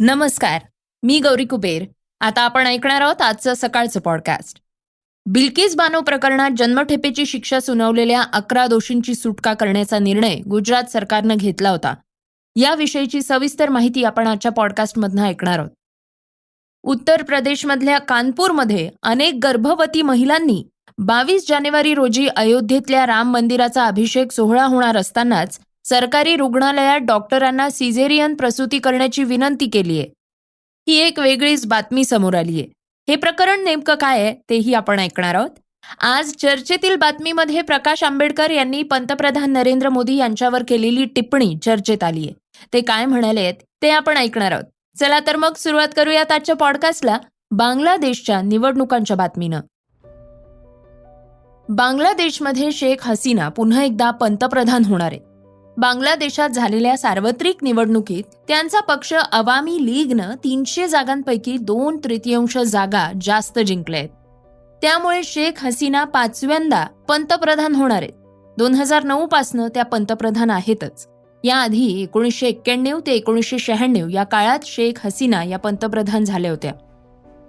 नमस्कार मी गौरी कुबेर. आता आपण ऐकणार आहोत आजचं सकाळचं पॉडकास्ट बिल्किस बानो प्रकरणात जन्मठेपेची शिक्षा सुनावलेल्या अकरा दोषींची सुटका करण्याचा निर्णय गुजरात सरकारनं घेतला होता. याविषयीची सविस्तर माहिती आपण आजच्या पॉडकास्टमधनं ऐकणार आहोत. उत्तर प्रदेशमधल्या कानपूरमध्ये अनेक गर्भवती महिलांनी बावीस जानेवारी रोजी अयोध्येतल्या राम मंदिराचा अभिषेक सोहळा होणार असतानाच सरकारी रुग्णालयात डॉक्टरांना सिझेरियन प्रसूती करण्याची विनंती केली आहे. ही एक वेगळीच बातमी समोर आली आहे. हे प्रकरण नेमकं काय आहे तेही आपण ऐकणार आहोत. आज चर्चेतील बातमीमध्ये प्रकाश आंबेडकर यांनी पंतप्रधान नरेंद्र मोदी यांच्यावर केलेली टिप्पणी चर्चेत आली आहे. ते काय म्हणाले आहेत ते आपण ऐकणार आहोत. चला तर मग सुरुवात करूयात आजच्या पॉडकास्टला बांगलादेशच्या निवडणुकांच्या बातमीनं. बांगलादेशमध्ये शेख हसीना पुन्हा एकदा पंतप्रधान होणार आहे बांगलादेशात झालेल्या सार्वत्रिक निवडणुकीत त्यांचा पक्ष अवामी लीगनं तीनशे जागांपैकी दोन तृतीयांश जागा जास्त जिंकल्या आहेत त्यामुळे शेख हसीना पाचव्यांदा पंतप्रधान होणार आहेत. दोन हजार नऊ पासनं त्या पंतप्रधान आहेतच. याआधी एकोणीसशे एक्क्याण्णव ते एकोणीसशे शहाण्णव या काळात शेख हसीना या पंतप्रधान झाल्या होत्या.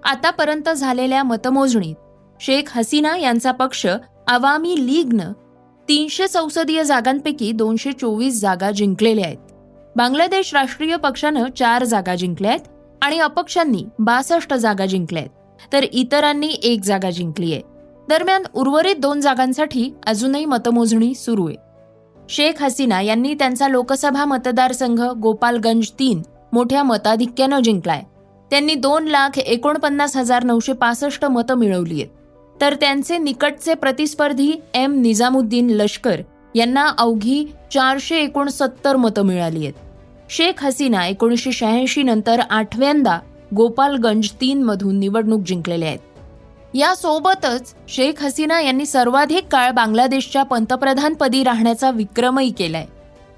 आतापर्यंत झालेल्या मतमोजणीत शेख हसीना यांचा पक्ष अवामी लीगनं तीनशे संसदीय जागांपैकी दोनशे चोवीस जागा जिंकलेल्या आहेत. बांगलादेश राष्ट्रीय पक्षानं चार जागा जिंकल्या आहेत आणि अपक्षांनी बासष्ट जागा जिंकल्या आहेत. तर इतरांनी एक जागा जिंकली आहे. दरम्यान उर्वरित दोन जागांसाठी अजूनही मतमोजणी सुरू आहे. शेख हसीना यांनी त्यांचा लोकसभा मतदारसंघ गोपालगंज तीन मोठ्या मताधिक्यानं जिंकलाय. त्यांनी दोन लाख एकोणपन्नास हजार नऊशे पासष्ट मतं मिळवली आहेत. तर त्यांचे निकटचे प्रतिस्पर्धी एम. निजामुद्दीन लष्कर यांना अवघी चारशे एकोणसत्तर मतं मिळाली आहेत. शेख हसीना एकोणीसशे शहाऐंशी नंतर आठव्यांदा गोपालगंज तीन मधून निवडणूक जिंकलेल्या आहेत. यासोबतच शेख हसीना यांनी सर्वाधिक काळ बांगलादेशच्या पंतप्रधानपदी राहण्याचा विक्रमही केलाय.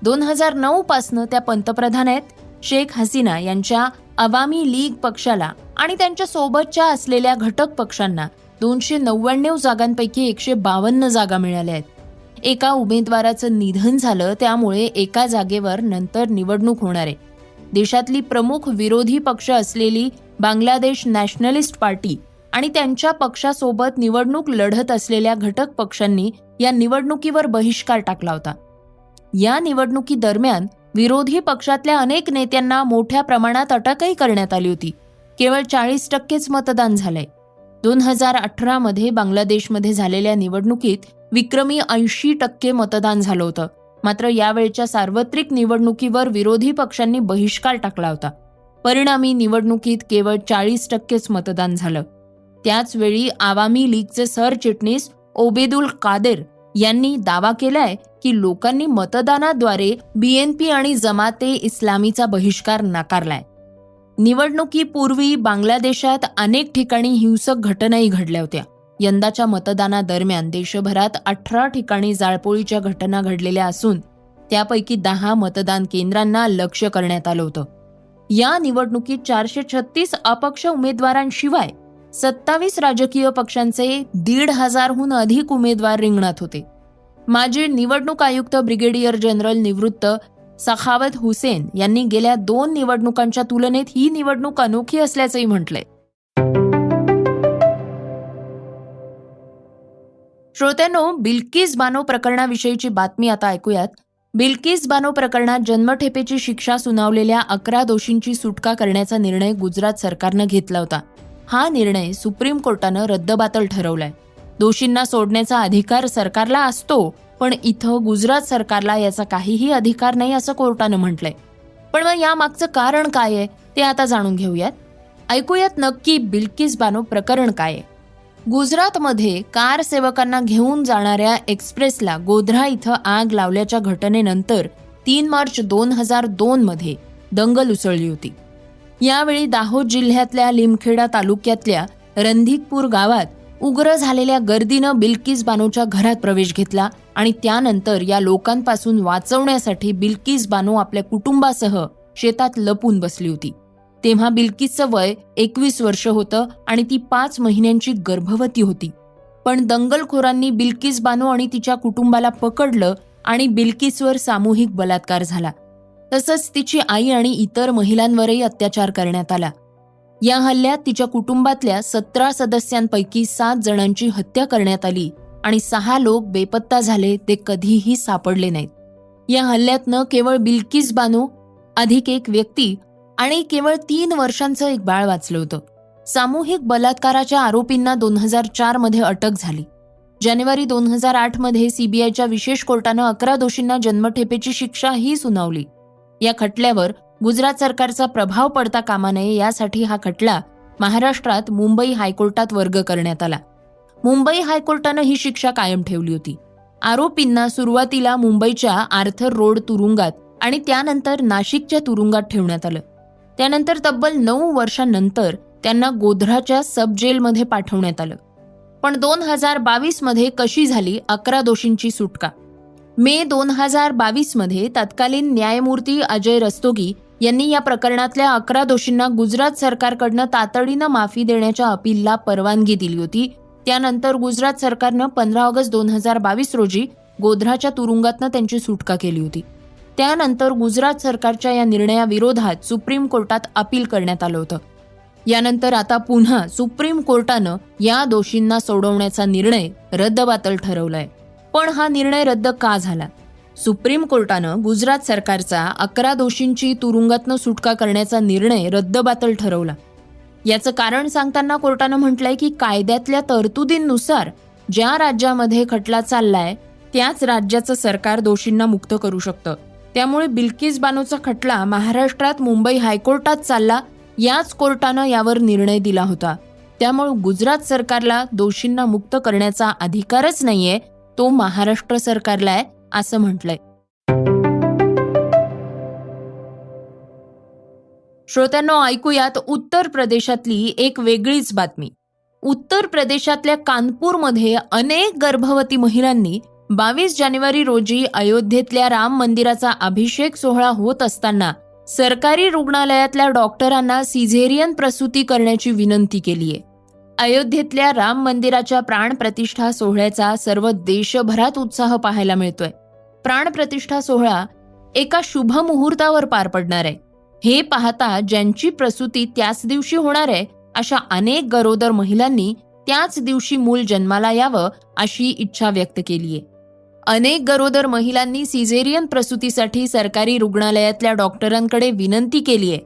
दोन हजार नऊ पासनं त्या पंतप्रधान आहेत शेख हसीना यांच्या अवामी लीग पक्षाला आणि त्यांच्या सोबतच्या असलेल्या घटक पक्षांना. दोनशे नव्याण्णव जागांपैकी एकशे बावन्न जागा मिळाल्या आहेत. एका उमेदवाराचं निधन झालं त्यामुळे एका जागेवर नंतर निवडणूक होणार आहे. देशातली प्रमुख विरोधी पक्ष असलेली बांगलादेश नॅशनलिस्ट पार्टी आणि त्यांच्या पक्षासोबत निवडणूक लढत असलेल्या घटक पक्षांनी या निवडणुकीवर बहिष्कार टाकला होता. या निवडणुकीदरम्यान विरोधी पक्षातल्या अनेक नेत्यांना मोठ्या प्रमाणात अटकही करण्यात आली होती. केवळ चाळीस टक्केच मतदान झालंय. दोन हजार अठरामध्ये बांगलादेशमध्ये झालेल्या निवडणुकीत विक्रमी ऐंशी टक्के मतदान झालं होतं. मात्र यावेळच्या सार्वत्रिक निवडणुकीवर विरोधी पक्षांनी बहिष्कार टाकला होता. परिणामी निवडणुकीत केवळ चाळीस टक्केच मतदान झालं. त्याचवेळी आवामी लीगचे सरचिटणीस ओबेदुल कादेर यांनी दावा केलाय की लोकांनी मतदानाद्वारे बीएनपी आणि जमाते इस्लामीचा बहिष्कार नाकारलाय. निवडणुकीपूर्वी बांगलादेशात अनेक ठिकाणी हिंसक घटनाही घडल्या होत्या. यंदाच्या मतदानादरम्यान देशभरात अठरा ठिकाणी जाळपोळीच्या घटना घडलेल्या असून त्यापैकी दहा मतदान केंद्रांना लक्ष्य करण्यात आलं होतं. या निवडणुकीत चारशे छत्तीस अपक्ष उमेदवारांशिवाय सत्तावीस राजकीय पक्षांचे दीड हजारहून अधिक उमेदवार रिंगणात होते. माजी निवडणूक आयुक्त ब्रिगेडियर जनरल निवृत्त सखावत हुसेन यांनी गेल्या दोन निवडणुकांच्या तुलनेत ही निवडणूक अनोखी असल्याचंही म्हटलंय. श्रोत्यानो बिल्किस बानो प्रकरणाविषयीची बातमी आता ऐकूयात. बिल्किस बानो प्रकरणात जन्मठेपेची शिक्षा सुनावलेल्या अकरा दोषींची सुटका करण्याचा निर्णय गुजरात सरकारनं घेतला होता. हा निर्णय सुप्रीम कोर्टानं रद्दबातल ठरवलाय. दोषींना सोडण्याचा अधिकार सरकारला असतो पण इथं गुजरात सरकारला याचा काहीही अधिकार नाही असं कोर्टानं म्हटलंय. पण मग यामागचं कारण काय आहे ते आता जाणून घेऊयात. ऐकूयात नक्की बिल्किस बानो प्रकरण काय आहे. गुजरातमध्ये कार सेवकांना घेऊन जाणाऱ्या एक्सप्रेसला गोध्रा इथं आग लावल्याच्या घटनेनंतर तीन मार्च दोन हजार दोन मध्ये दंगल उसळली होती. यावेळी दाहोद जिल्ह्यातल्या लिमखेडा तालुक्यातल्या रंधिकपूर गावात उग्र झालेल्या गर्दीनं बिल्किस बानोच्या घरात प्रवेश घेतला आणि त्यानंतर या लोकांपासून वाचवण्यासाठी बिल्किस बानो आपल्या कुटुंबासह शेतात लपून बसली होती. तेव्हा बिल्किसचं वय एकवीस वर्ष होतं आणि ती पाच महिन्यांची गर्भवती होती. पण दंगलखोरांनी बिल्किस बानो आणि तिच्या कुटुंबाला पकडलं आणि बिल्किसवर सामूहिक बलात्कार झाला. तसंच तिची आई आणि इतर महिलांवरही अत्याचार करण्यात आला. या हल्ल्यात तिच्या कुटुंबातल्या सतरा सदस्यांपैकी सात जणांची हत्या करण्यात आली आणि सहा लोक बेपत्ता झाले ते कधीही सापडले नाहीत. या हल्ल्यातनं केवळ बिल्किस बानो अधिक एक व्यक्ती आणि केवळ तीन वर्षांचं एक बाळ वाचलं होतं. सामूहिक बलात्काराच्या आरोपींना दोन हजार चारमध्ये अटक झाली. जानेवारी दोन हजार आठमध्ये सीबीआयच्या विशेष कोर्टानं अकरा दोषींना जन्मठेपेची शिक्षाही सुनावली. या खटल्यावर गुजरात सरकारचा प्रभाव पडता कामा नये यासाठी हा खटला महाराष्ट्रात मुंबई हायकोर्टात वर्ग करण्यात आला. मुंबई हायकोर्टानं ही शिक्षा कायम ठेवली होती. आरोपींना सुरुवातीला मुंबईच्या आर्थर रोड तुरुंगात आणि त्यानंतर नाशिकच्या तुरुंगात ठेवण्यात आलं. त्यानंतर तब्बल नऊ वर्षांनंतर त्यांना गोध्राच्या सब जेलमध्ये पाठवण्यात आलं. पण दोन हजार बावीसमध्ये कशी झाली अकरा दोषींची सुटका? मे दोन हजार बावीसमध्ये तत्कालीन न्यायमूर्ती अजय रस्तोगी यांनी या प्रकरणातल्या अकरा दोषींना गुजरात सरकारकडनं तातडीनं माफी देण्याच्या अपीलला परवानगी दिली होती. त्यानंतर गुजरात सरकारनं पंधरा ऑगस्ट दोन हजार बावीस रोजी गोध्राच्या तुरुंगातनं त्यांची सुटका केली होती. त्यानंतर गुजरात सरकारच्या या निर्णयाविरोधात सुप्रीम कोर्टात अपील करण्यात आलं होतं. यानंतर आता पुन्हा सुप्रीम कोर्टानं या दोषींना सोडवण्याचा निर्णय रद्दबातल ठरवलाय. पण हा निर्णय रद्द का झाला? सुप्रीम कोर्टानं गुजरात सरकारचा अकरा दोषींची तुरुंगातनं सुटका करण्याचा निर्णय रद्दबातल ठरवला. याचं कारण सांगताना कोर्टानं म्हटलंय की कायद्यातल्या तरतुदींनुसार ज्या राज्यामध्ये खटला चाललाय त्याच राज्याचं सरकार दोषींना मुक्त करू शकतं. त्यामुळे बिल्किस बानोचा खटला महाराष्ट्रात मुंबई हायकोर्टात चालला याच कोर्टानं यावर निर्णय दिला होता. त्यामुळे गुजरात सरकारला दोषींना मुक्त करण्याचा अधिकारच नाहीये तो महाराष्ट्र सरकारला आहे. असं म्हटलंय. श्रोत्यांना ऐकूयात उत्तर प्रदेशातली एक वेगळीच बातमी. उत्तर प्रदेशातल्या कानपूरमध्ये अनेक गर्भवती महिलांनी बावीस जानेवारी रोजी अयोध्येतल्या राम मंदिराचा अभिषेक सोहळा होत असताना सरकारी रुग्णालयातल्या डॉक्टरांना सिझेरियन प्रसूती करण्याची विनंती केलीये. अयोध्येतल्या राम मंदिराच्या प्राणप्रतिष्ठा सोहळ्याचा सर्व देशभरात उत्साह पाहायला मिळतोय. प्राणप्रतिष्ठा सोहळा एका शुभ मुहूर्तावर पार पडणार आहे. हे पाहता ज्यांची प्रसूती त्याच दिवशी होणार आहे अशा अनेक गरोदर महिलांनी त्याच दिवशी मूल जन्माला यावं अशी इच्छा व्यक्त केलीय. अनेक गरोदर महिलांनी सिझेरियन प्रसूतीसाठी सरकारी रुग्णालयातल्या डॉक्टरांकडे विनंती केलीय.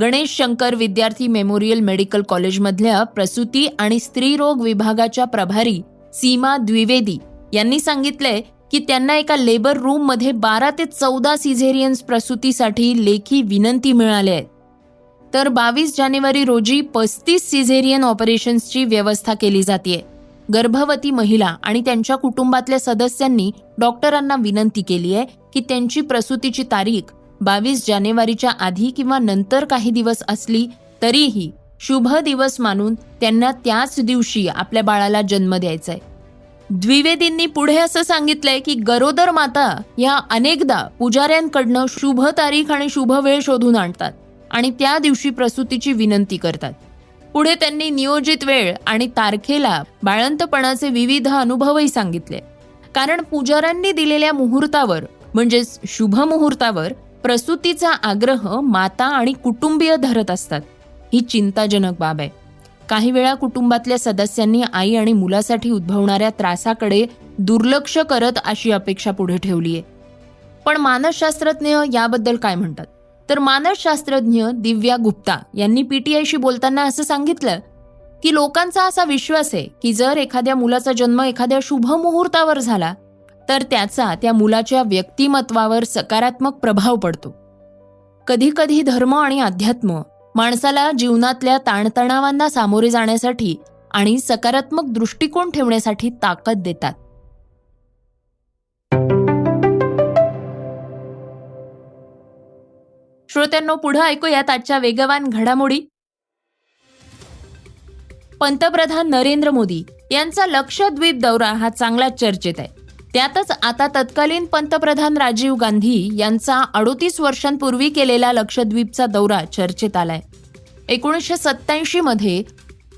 गणेश शंकर विद्यार्थी मेमोरियल मेडिकल कॉलेजमधल्या प्रसूती आणि स्त्रीरोग विभागाच्या प्रभारी सीमा द्विवेदी यांनी सांगितलंय की त्यांना एका लेबर रूममध्ये बारा ते चौदा सिझेरियन्स प्रसूतीसाठी लेखी विनंती मिळाल्या आहेत. तर बावीस जानेवारी रोजी पस्तीस सिझेरियन ऑपरेशन्सची व्यवस्था केली जाते. गर्भवती महिला आणि त्यांच्या कुटुंबातल्या सदस्यांनी डॉक्टरांना विनंती केली आहे की त्यांची प्रसूतीची तारीख बावीस जानेवारीच्या आधी किंवा नंतर काही दिवस असली तरीही शुभ दिवस मानून त्यांना त्याच दिवशी आपल्या बाळाला जन्म द्यायचा आहे. द्विवेदींनी पुढे असं सांगितलंय की गरोदर माता या अनेकदा पुजाऱ्यांकडनं शुभ तारीख आणि शुभ वेळ शोधून आणतात आणि त्या दिवशी प्रसूतीची विनंती करतात. पुढे त्यांनी नियोजित वेळ आणि तारखेला बाळंतपणाचे विविध अनुभवही सांगितले. कारण पुजाऱ्यांनी दिलेल्या मुहूर्तावर म्हणजेच शुभ मुहूर्तावर प्रसूतीचा आग्रह माता आणि कुटुंबीय धरत असतात. ही चिंताजनक बाब आहे. काही वेळा कुटुंबातल्या सदस्यांनी आई आणि मुलासाठी उद्भवणाऱ्या त्रासाकडे दुर्लक्ष करत अशी अपेक्षा पुढे ठेवली आहे. पण मानसशास्त्रज्ञ याबद्दल काय म्हणतात? तर मानसशास्त्रज्ञ दिव्या गुप्ता यांनी पीटीआयशी बोलताना असं सांगितलं की लोकांचा असा विश्वास आहे की जर एखाद्या मुलाचा जन्म एखाद्या शुभ मुहूर्तावर झाला तर त्याचा त्या मुलाच्या व्यक्तिमत्वावर सकारात्मक प्रभाव पडतो. कधीकधी धर्म आणि अध्यात्म माणसाला जीवनातल्या ताणतणावांना सामोरे जाण्यासाठी आणि सकारात्मक दृष्टिकोन ठेवण्यासाठी ताकद देतात. श्रोत्यांनो पुढे ऐकूयात आजच्या वेगवान घडामोडी. पंतप्रधान नरेंद्र मोदी यांचा लक्षद्वीप दौरा हा चांगलाच चर्चेत आहे. त्यातच आता तत्कालीन पंतप्रधान राजीव गांधी यांचा अडोतीस वर्षांपूर्वी केलेला लक्षद्वीपचा दौरा चर्चेत आलाय. एकोणीसशे सत्त्याऐंशीमध्ये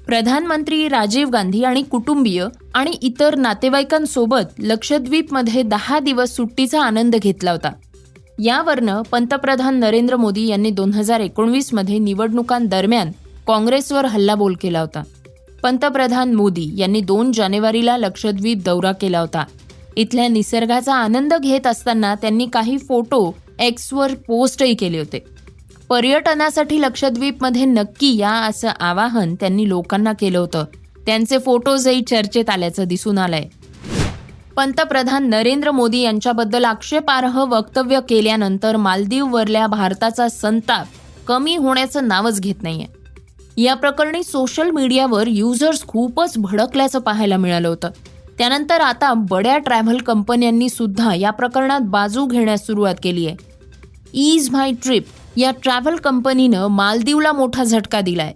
प्रधानमंत्री राजीव गांधी आणि कुटुंबीय आणि इतर नातेवाईकांसोबत लक्षद्वीपमध्ये दहा दिवस सुट्टीचा आनंद घेतला होता. यावरनं पंतप्रधान नरेंद्र मोदी यांनी दोन हजार एकोणवीसमध्ये निवडणुकांदरम्यान काँग्रेसवर हल्लाबोल केला होता. पंतप्रधान मोदी यांनी दोन जानेवारीला लक्षद्वीप दौरा केला होता. इथल्या निसर्गाचा आनंद घेत असताना त्यांनी काही फोटो एक्सवर पोस्टही केले होते. पर्यटनासाठी लक्षद्वीपमध्ये नक्की या असं आवाहन त्यांनी लोकांना केलं होतं. त्यांचे फोटोजही चर्चेत आल्याचं दिसून आलंय. पंतप्रधान नरेंद्र मोदी यांच्याबद्दल आक्षेपार्ह वक्तव्य केल्यानंतर मालदीववरल्या भारताचा संताप कमी होण्याचं नावच घेत नाहीये. या प्रकरणी सोशल मीडियावर युजर्स खूपच भडकल्याचं पाहायला मिळालं होतं. त्यानंतर आता बड्या ट्रॅव्हल कंपन्यांनी सुद्धा या प्रकरणात बाजू घेण्यास सुरुवात केली आहे ईज माय ट्रिप या ट्रॅव्हल कंपनीनं मालदीवला मोठा झटका दिलाय.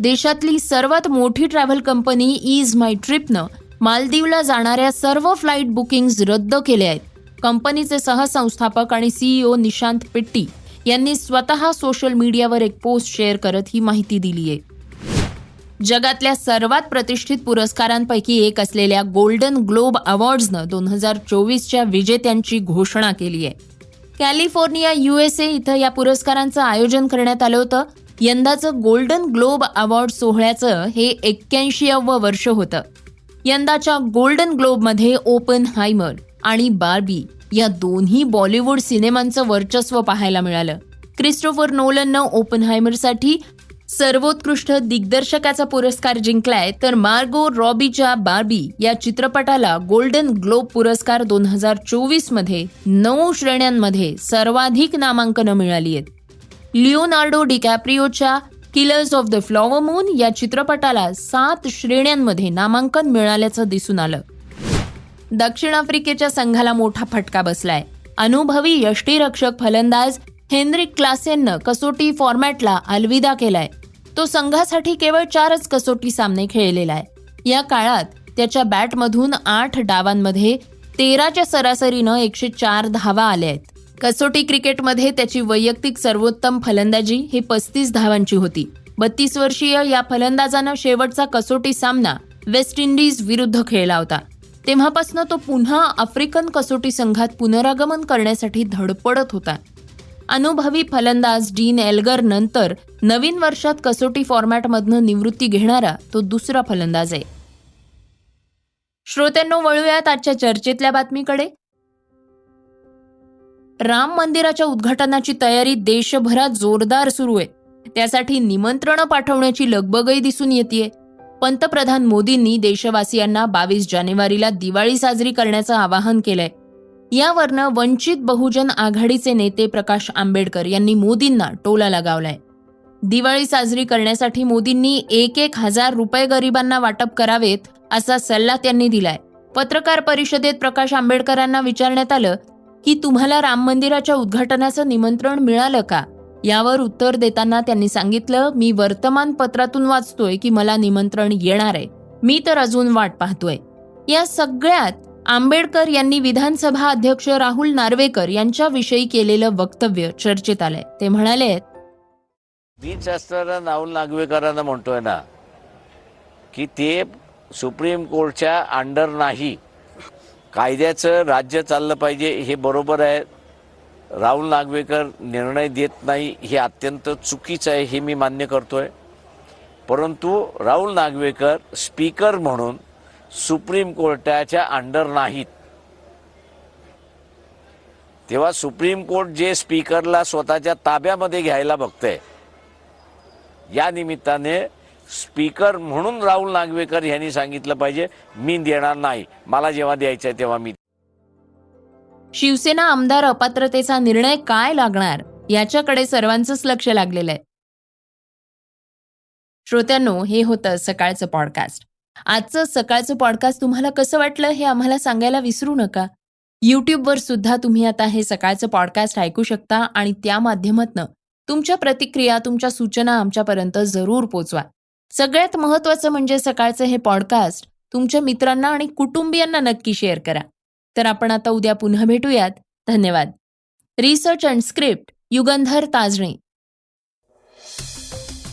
देशातली सर्वात मोठी ट्रॅव्हल कंपनी ईज माय ट्रिपनं मालदीवला जाणाऱ्या सर्व फ्लाईट बुकिंग्ज रद्द केल्या आहेत. कंपनीचे सहसंस्थापक आणि सीईओ निशांत पिट्टी यांनी स्वतः सोशल मीडियावर एक पोस्ट शेअर करत ही माहिती दिली आहे. जगातल्या सर्वात प्रतिष्ठित पुरस्कारांपैकी एक असलेल्या गोल्डन ग्लोब अवॉर्ड्सनं दोन हजार चोवीसच्या विजेत्यांची घोषणा केली आहे. कॅलिफोर्निया युएसए इथं या पुरस्कारांचं आयोजन करण्यात आलं होतं. यंदाचं गोल्डन ग्लोब अवॉर्ड सोहळ्याचं हे एक्क्याऐंशीवं वर्ष होतं. यंदाच्या गोल्डन ग्लोबमध्ये ओपन हायमर आणि बार्बी या दोन्ही बॉलिवूड सिनेमांचं वर्चस्व पाहायला मिळालं. क्रिस्टोफर नोलननं ओपन हायमरसाठी सर्वोत्कृष्ट दिग्दर्शकाचा पुरस्कार जिंकलाय तर मार्गो रॉबीच्या बार्बी या चित्रपटाला गोल्डन ग्लोब पुरस्कार दोन हजार चोवीसमध्ये नऊ श्रेण्यांमध्ये सर्वाधिक नामांकनं मिळाली आहेत. Leonardo डिकॅप्रिओच्या killers of the flower moon या चित्रपटाला सात श्रेण्यांमध्ये नामांकन मिळाल्याचं दिसून आलं. दक्षिण आफ्रिकेच्या संघाला मोठा फटका बसलाय. अनुभवी यष्टीरक्षक फलंदाज हेनरिक क्लासेननं कसोटी फॉर्मॅटला अलविदा केलाय. तो संघासाठी केवळ चारच कसोटी सामने खेळलेला आहे. या काळात त्याच्या बॅटमधून आठ डावांमध्ये तेराच्या सरासरीनं एकशे चार धावा आल्या आहेत. कसोटी क्रिकेटमध्ये त्याची वैयक्तिक सर्वोत्तम फलंदाजी ही पस्तीस धावांची होती. बत्तीस वर्षीय या फलंदाजानं शेवटचा कसोटी सामना वेस्ट इंडिज विरुद्ध खेळला होता. तेव्हापासून तो पुन्हा आफ्रिकन कसोटी संघात पुनरागमन करण्यासाठी धडपडत होता. अनुभवी फलंदाज डीन एल्गर नंतर नवीन वर्षात कसोटी फॉर्मॅटमधनं निवृत्ती घेणारा तो दुसरा फलंदाज आहे. श्रोत्यांनो वळूयात आजच्या चर्चेतल्या बातमीकडे. राम मंदिराच्या उद्घाटनाची तयारी देशभरात जोरदार सुरू आहे. त्यासाठी निमंत्रणं पाठवण्याची लगबगही दिसून येते पंतप्रधान मोदींनी देशवासियांना बावीस जानेवारीला दिवाळी साजरी करण्याचं आवाहन केलंय. यावरनं वंचित बहुजन आघाडीचे नेते प्रकाश आंबेडकर यांनी मोदींना टोला लगावलाय. दिवाळी साजरी करण्यासाठी मोदींनी एक एक हजार रुपये गरिबांना वाटप करावेत असा सल्ला त्यांनी दिलाय. पत्रकार परिषदेत प्रकाश आंबेडकरांना विचारण्यात आलं की तुम्हाला राम मंदिराच्या उद्घाटनाचं निमंत्रण मिळालं का? यावर उत्तर देताना त्यांनी सांगितलं मी वर्तमानपत्रातून वाचतोय की मला निमंत्रण येणार आहे. मी तर अजून वाट पाहतोय. या सगळ्यात आंबेडकर यांनी विधानसभा अध्यक्ष राहुल नार्वेकर यांच्याविषयी केलेलं वक्तव्य चर्चेत आलंय. ते म्हणाले मी असताना राहुल नागवेकरांना म्हणतोय ना की ते सुप्रीम कोर्टच्या अंडर नाही. कायद्याचं राज्य चाललं पाहिजे हे बरोबर आहे. राहुल नागवेकर निर्णय देत नाही हे अत्यंत चुकीचं आहे हे मी मान्य करतोय. परंतु राहुल नागवेकर स्पीकर म्हणून सुप्रीम कोर्टाच्या अंडर नाहीत. तेव्हा सुप्रीम कोर्ट जे स्पीकरला स्वतःच्या ताब्यामध्ये घ्यायला बघतंय या निमित्ताने स्पीकर म्हणून राहुल नागवेकर यांनी सांगितलं पाहिजे मी देणार नाही. मला जेव्हा द्यायचंय तेव्हा मी शिवसेना आमदार अपात्रतेचा निर्णय काय लागणार? याच्याकडे सर्वांचंच लक्ष लागलेलं आहे. श्रोत्यांनो हे होतं सकाळचं पॉडकास्ट आजचं सकाळचं पॉडकास्ट तुम्हाला कसं वाटलं हे आम्हाला सांगायला विसरू नका. यूट्यूबवर सुद्धा तुम्ही आता हे सकाळचं पॉडकास्ट ऐकू शकता आणि त्या माध्यमातनं तुमच्या प्रतिक्रिया तुमच्या सूचना आमच्यापर्यंत जरूर पोचवा. सगळ्यात महत्त्वाचं म्हणजे सकाळचं हे पॉडकास्ट तुमच्या मित्रांना आणि कुटुंबियांना नक्की शेअर करा. तर आपण आता उद्या पुन्हा भेटूयात. धन्यवाद. Research and script Yugandhar Tajane.